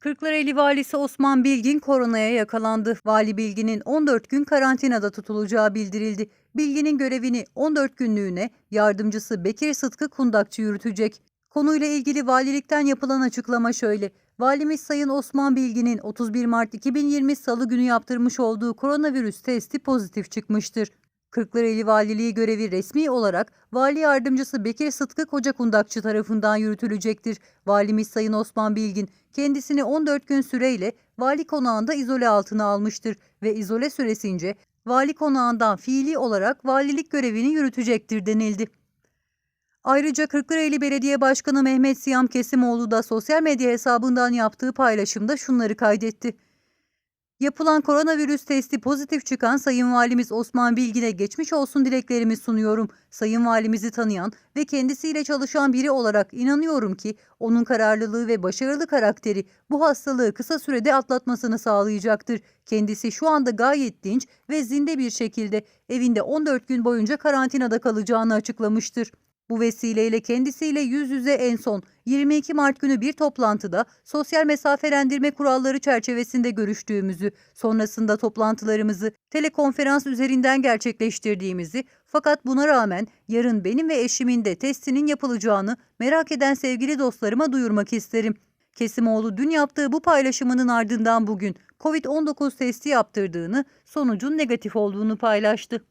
Kırklareli Valisi Osman Bilgin koronaya yakalandı. Vali Bilgin'in 14 gün karantinada tutulacağı bildirildi. Bilgin'in görevini 14 günlüğüne yardımcısı Bekir Sıtkı Kundakçı yürütecek. Konuyla ilgili valilikten yapılan açıklama şöyle. Valimiz Sayın Osman Bilgin'in 31 Mart 2020 Salı günü yaptırmış olduğu koronavirüs testi pozitif çıkmıştır. Kırklareli Valiliği görevi resmi olarak Vali Yardımcısı Bekir Sıtkı Kocakundakçı tarafından yürütülecektir. Valimiz Sayın Osman Bilgin kendisini 14 gün süreyle vali konağında izole altına almıştır ve izole süresince vali konağından fiili olarak valilik görevini yürütecektir denildi. Ayrıca Kırklareli Belediye Başkanı Mehmet Siyam Kesimoğlu da sosyal medya hesabından yaptığı paylaşımda şunları kaydetti. Yapılan koronavirüs testi pozitif çıkan Sayın Valimiz Osman Bilgin'e geçmiş olsun dileklerimi sunuyorum. Sayın Valimizi tanıyan ve kendisiyle çalışan biri olarak inanıyorum ki onun kararlılığı ve başarılı karakteri bu hastalığı kısa sürede atlatmasını sağlayacaktır. Kendisi şu anda gayet dinç ve zinde bir şekilde evinde 14 gün boyunca karantinada kalacağını açıklamıştır. Bu vesileyle kendisiyle yüz yüze en son 22 Mart günü bir toplantıda sosyal mesafelendirme kuralları çerçevesinde görüştüğümüzü, sonrasında toplantılarımızı telekonferans üzerinden gerçekleştirdiğimizi fakat buna rağmen yarın benim ve eşimin de testinin yapılacağını merak eden sevgili dostlarıma duyurmak isterim. Kesimoğlu dün yaptığı bu paylaşımının ardından bugün COVID-19 testi yaptırdığını, sonucun negatif olduğunu paylaştı.